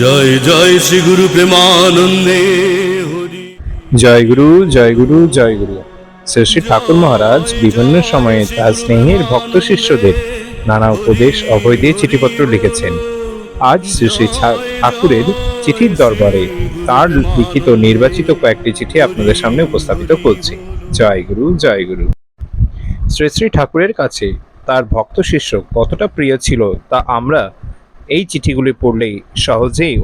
জয় জয় শ্রী গুরু প্রেমানন্দে জয় গুরু জয় গুরু জয় গুরু। শ্রী শ্রী ঠাকুর মহারাজ, বিভিন্ন সময়ে তার স্নেহের ভক্ত শিষ্যদের নানা উপদেশ অভয় দিয়ে চিঠিপত্র লিখেছেন। আজ শ্রী শ্রী ঠাকুরের চিঠির দরবারে তার লিখিত নির্বাচিত কয়েকটি চিঠি আপনাদের সামনে উপস্থাপিত করছি। জয় গুরু জয় গুরু। শ্রী শ্রী ঠাকুরের কাছে তার ভক্ত শিষ্য কতটা প্রিয় ছিল তা আমরা এই চিঠিগুলি পড়লেই সহজেই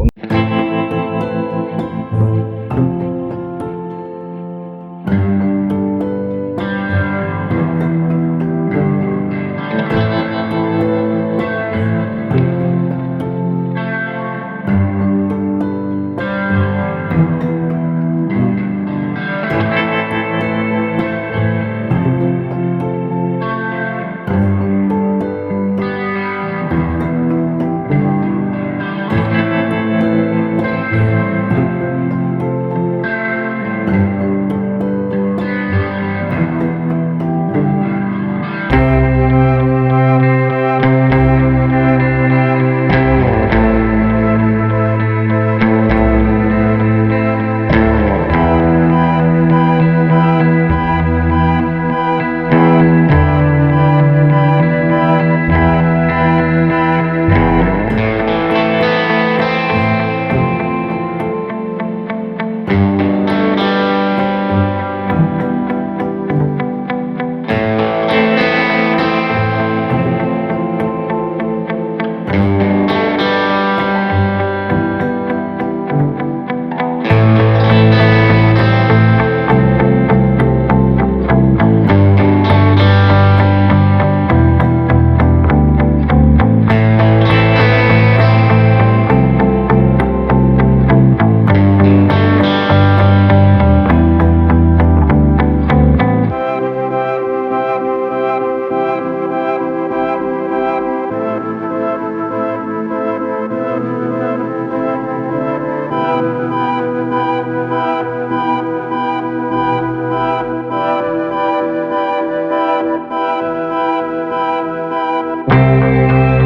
Música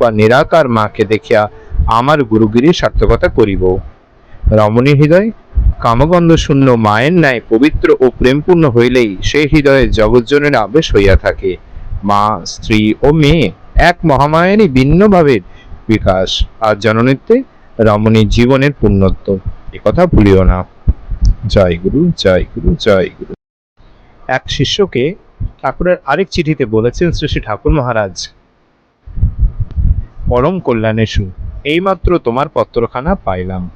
রূপা নিরাকার মাকে দেখিয়া আমার গুরুগিরি সার্থকতা করিব। রমণীর হৃদয় কামগন্ধ শূন্য মায়ের ন্যায় পবিত্র ও প্রেমপূর্ণ হইলেই সেই হৃদয়ে জগজ্জনের আবেশ হইয়া থাকে। মা, স্ত্রী ও মেয়ে এক মহামায়েরই ভিন্ন ভাবের বিকাশ আর জননীত্বে রমণীর জীবনের পূর্ণত্ব। একথা ভুলিও না। জয় গুরু জয় গুরু জয় গুরু। এক শিষ্যকে ঠাকুরের আরেক চিঠিতে বলেছেন শ্রী শ্রী ঠাকুর মহারাজ পরম কল্যাণেশু এইমাত্র তোমার পত্রখানা পাইলাম।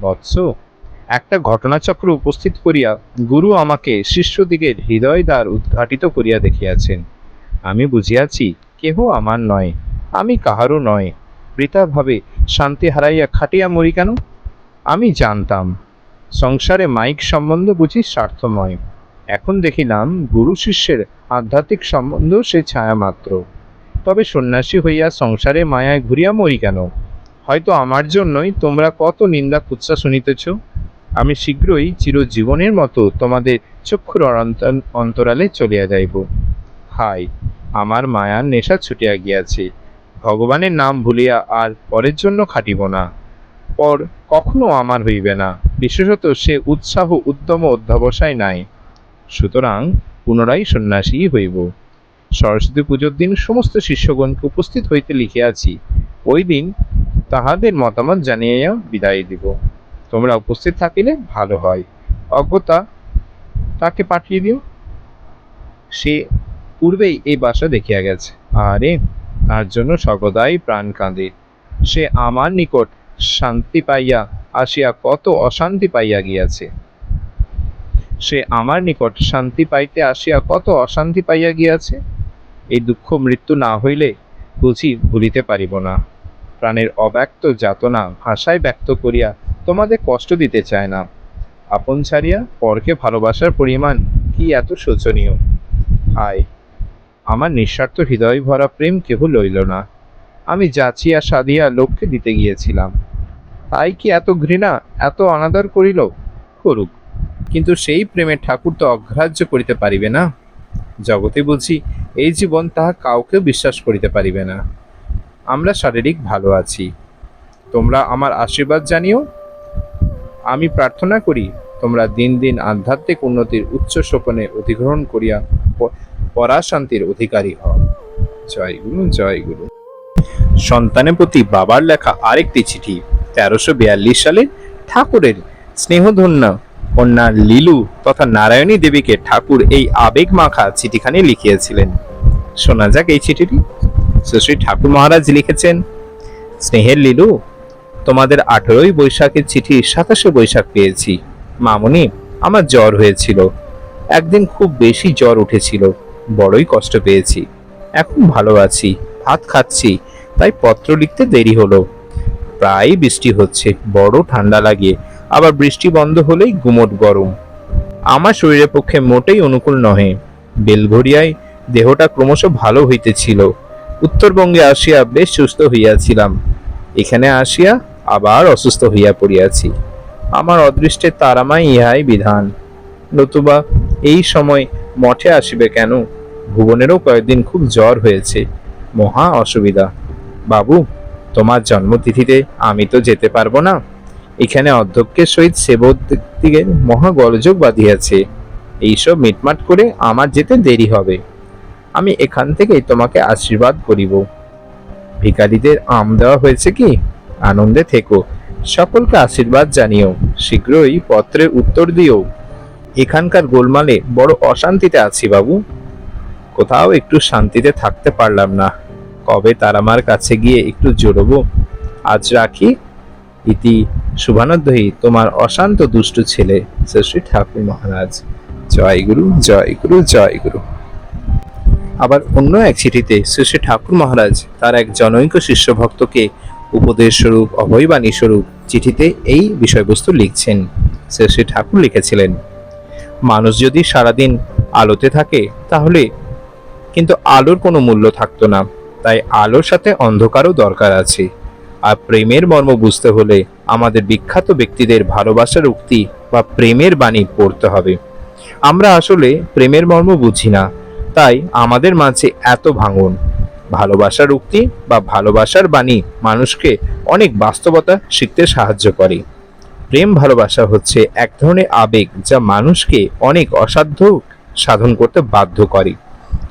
বৎস, একটা ঘটনাচক্র উপস্থিত করিয়া গুরু আমাকে শিষ্যদিগের হৃদয় দ্বার উদ্ঘাটিত করিয়া দেখিয়াছেন। আমি বুঝিয়াছি, কেহ আমার নয়, আমি কাহারও নয়। বৃথাভাবে শান্তি হারাইয়া খাটিয়া মরি কেন? আমি জানতাম, সংসারে মাইক সম্বন্ধ বুঝি স্বার্থময়। এখন দেখিলাম, গুরু শিষ্যের আধ্যাত্মিক সম্বন্ধ সে ছায়া মাত্র তবে সন্ন্যাসী হইয়া সংসারে মায়ায় ঘুরিয়া মরি কেন? হয়তো আমার জন্যই তোমরা কত নিন্দা কুৎসা শুনিতেছ। আমি শীঘ্রই চিরজীবনের মতো তোমাদের চক্ষুর অন্তরালে চলিয়া যাইব। হাই আমার মায়ার নেশা ছুটিয়া গিয়াছে। ভগবানের নাম ভুলিয়া আর পরের জন্য খাটিব না। পর কখনো আমার হইবে না। বিশেষত সে উৎসাহ উদ্যম অধ্যাবসায় নাই। সুতরাং পুনরায় সন্ন্যাসী হইব। সরস্বতী পুজোর দিন সমস্ত শিষ্যগণকে উপস্থিত হইতে লিখিয়াছি ওই দিন তাহাদের মতামত জানিয়া বিদায় দিব। তোমরা উপস্থিত থাকিলে ভালো হয়। অজ্ঞতা তাকে পাঠিয়ে দিও? সে পূর্বেই এই বাসা দেখিয়া গেছে। আরে, তার জন্য সর্বদাই প্রাণ কাঁদে। সে আমার নিকট শান্তি পাইয়া আসিয়া কত অশান্তি পাইয়া গিয়াছে। সে আমার নিকট শান্তি পাইতে আসিয়া কত অশান্তি পাইয়া গিয়াছে। এই দুঃখ মৃত্যু না হইলে বুঝি ভুলিতে পারিব না। প্রাণের অব্যক্ত যাতনা ভাষায় ব্যক্ত করিয়া তোমাদের কষ্ট দিতে চায় না। আপন ছাড়িয়া পরকে ভালোবাসার পরিমাণ কি এত শোচনীয়? হায়, আমার নিঃস্বার্থ হৃদয় ভরা প্রেম কেহ লইল না। আমি যাচিয়া সাধিয়া লোককে দিতে গিয়েছিলাম। তাই কি এত ঘৃণা, এত অনাদর করিল? করুক, কিন্তু সেই প্রেমের ঠাকুর তো অগ্রাহ্য করিতে পারিবে না। জগতে বুঝি এই জীবন তাহা কাউকে বিশ্বাস করিতে পারিবে না। আমরা শারীরিক ভালো আছি। তোমরা আমার আশীর্বাদ জানিও। আমি প্রার্থনা করি, তোমরা দিন দিন আধ্যাত্মিক উন্নতির উচ্চ সোপনে অধিগ্রহণ করিয়া পরাশান্তির অধিকারী হও। জয় গুরু জয় গুরু। সন্তানের প্রতি বাবার লেখা আরেকটি চিঠি তেরোশো বিয়াল্লিশ সালে ঠাকুরের স্নেহধন্য কন্যা লীলু তথা নারায়ণী দেবীকে ঠাকুর এই আবেগ মাখা চিঠিখানি লিখিয়েছিলেন। শোনা যাক এই চিঠিটি। শ্রী ঠাকুর মহারাজ লিখেছেন, স্নেহের লীলু, তোমাদের আঠেরোই বৈশাখের চিঠি সাতাশে বৈশাখ পেয়েছি। মামনি, আমার জ্বর হয়েছিল। একদিন খুব বেশি জ্বর উঠেছিল, বড়ই কষ্ট পেয়েছি। এখন ভালো আছি, ভাত খাচ্ছি, তাই পত্র লিখতে দেরি হলো। প্রায় বৃষ্টি হচ্ছে, বড় ঠান্ডা লাগে। আবার বৃষ্টি বন্ধ হলেই গুমট গরম। আমার শরীরের পক্ষে মোটেই অনুকূল নহে। বেলঘরিয়ায় দেহটা ক্রমশ ভালো হইতেছিল। উত্তরবঙ্গে আসিয়া বেশ সুস্থ হইয়াছিলাম। এখানে আসিয়া আবার অসুস্থ হইয়া পড়িয়াছি। আমার অদৃষ্টের তারামাই ইহাই বিধান। নতুবা এই সময় মঠে আসিবে কেন? ভুবনেরও কয়েকদিন খুব জ্বর হয়েছে। মহা অসুবিধা। বাবু তোমার জন্মতিথিতে আমি তো যেতে পারব না। এখানে অধ্যক্ষের সহিত সেবকদিগের মহা গলযোগ বাঁধিয়াছে। এইসব মিটমাট করে আমার যেতে দেরি হবে। আমি এখান থেকেই তোমাকে আশীর্বাদ করিব। ভিকারীদের আম দেওয়া হয়েছে কি? আনন্দে থেকো। সকলকে আশীর্বাদ জানিও। শীঘ্রই পত্রের উত্তর দিও। এখানকার গোলমালে বড় অশান্তিতে আছি বাবু। কোথাও একটু শান্তিতে থাকতে পারলাম না। কবে তার আমার কাছে গিয়ে একটু জড়বো? আজ রাখি? ইতি শুভানন্দহী, তোমার অশান্ত দুষ্টু ছেলে, শ্রী ঠাকুর মহারাজ। জয় গুরু জয় গুরু জয় গুরু। আবার অন্য এক চিঠিতে শ্রী ঠাকুর মহারাজ তার এক জনৈক শিষ্য ভক্তকে উপদেশ স্বরূপ, অভয়বাণী স্বরূপ চিঠিতে এই বিষয়বস্তু লিখছেন। শ্রী ঠাকুর লিখেছিলেন, মানুষ যদি সারাদিন আলোতে থাকে, তাহলে কিন্তু আলোর কোনো মূল্য থাকতো না। তাই আলোর সাথে অন্ধকারও দরকার আছে। আর প্রেমের মর্ম বুঝতে হলে আমাদের বিখ্যাত ব্যক্তিদের ভালোবাসার উক্তি বা প্রেমের বাণী পড়তে হবে। আমরা আসলে প্রেমের মর্ম বুঝি না, তাই আমাদের মাঝে এত ভাঙন। ভালোবাসার উক্তি বা ভালোবাসার বাণী মানুষকে অনেক বাস্তবতা শিখতে সাহায্য করে। প্রেম ভালোবাসা হচ্ছে এক ধরনের আবেগ যা মানুষকে অনেক অসাধ্য সাধন করতে বাধ্য করে।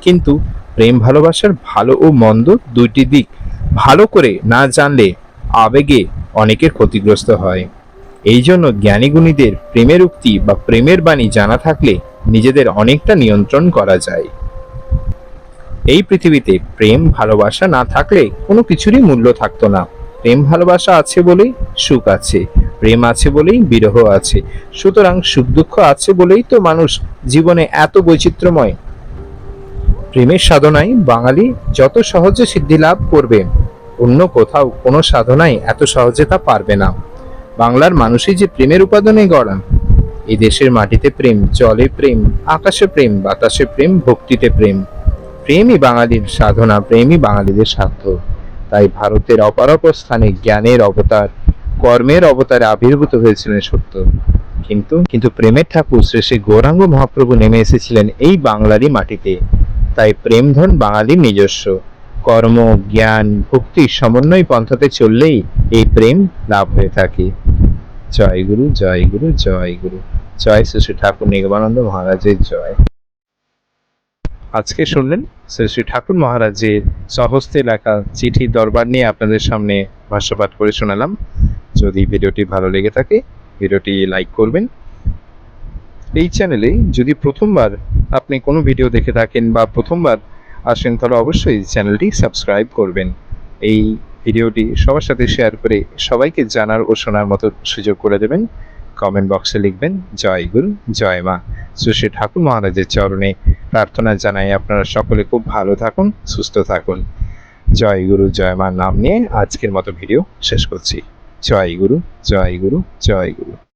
কিন্তু প্রেম, ভালোবাসার ভালো ও মন্দ দুইটি দিক। ভালো করে না জানলে আবেগে অনেকের ক্ষতিগ্রস্ত হয়। এই জন্য জ্ঞানীগুণীদের প্রেমের উক্তি বা প্রেমের বাণী জানা থাকলে নিজেদের অনেকটা নিয়ন্ত্রণ করা যায়। এই পৃথিবীতে প্রেম, ভালোবাসা না থাকলে কোনো কিছুরই মূল্য থাকতো না। প্রেম, ভালোবাসা আছে বলেই সুখ আছে, প্রেম আছে বলেই বিরহ আছে। সুতরাং সুখ দুঃখ আছে বলেই তো মানুষ জীবনে এত বৈচিত্র্যময় প্রেমের সাধনায় বাঙালি যত সহজে সিদ্ধি লাভ করবে, অন্য কোথাও কোনো সাধনাই এত সহজে তা পারবে না। বাংলার মানুষই যে প্রেমের উপাদানে গড়া এই দেশের মাটিতে প্রেম, জলে প্রেম, আকাশে প্রেম, বাতাসে প্রেম, ভক্তিতে প্রেম। প্রেমই বাঙালির সাধনা, প্রেমই বাঙালিদের সাধ্য। তাই ভারতের অপরাপর স্থানে জ্ঞানের অবতার, কর্মের অবতারে আবির্ভূত হয়েছিলেন সত্য। কিন্তু কিন্তু প্রেমের ঠাকুর শ্রী শ্রী গৌরাঙ্গ মহাপ্রভু নেমে এসেছিলেন এই বাংলারই মাটিতে। তাই প্রেমধন বাঙালির নিজস্ব। কর্ম, জ্ঞান ভক্তির সমন্বয় পন্থাতে চললেই এই প্রেম লাভ হয়ে থাকে। জয় গুরু জয় গুরু জয় গুরু। জয় শ্রী শ্রী ঠাকুর নিগমানন্দ মহারাজের জয়। আজকে শুনলেন শ্রী শ্রী ঠাকুর মহারাজের স্বহস্তে লেখা চিঠির দরবার নিয়ে আপনাদের সামনে ভাষ্যপাঠ করে শোনালাম। যদি ভিডিওটি ভালো লেগে থাকে, ভিডিওটি লাইক করবেন এই চ্যানেলে যদি প্রথমবার আপনি কোনো ভিডিও দেখে থাকেন বা প্রথমবার আসেন, তাহলে অবশ্যই চ্যানেলটি সাবস্ক্রাইব করবেন। এই ভিডিওটি সবার সাথে শেয়ার করে সবাইকে জানার ও শোনার মতো সুযোগ করে দেবেন। কমেন্ট বক্সে লিখবেন, জয় গুরু, জয় মা। শ্রী ঠাকুর মহারাজের চরণে প্রার্থনা জানাই আপনারা সকলে খুব ভালো থাকুন, সুস্থ থাকুন। জয় গুরু, জয় মার নাম নিয়ে আজকের মতো ভিডিও শেষ করছি। জয় গুরু জয় গুরু জয় গুরু।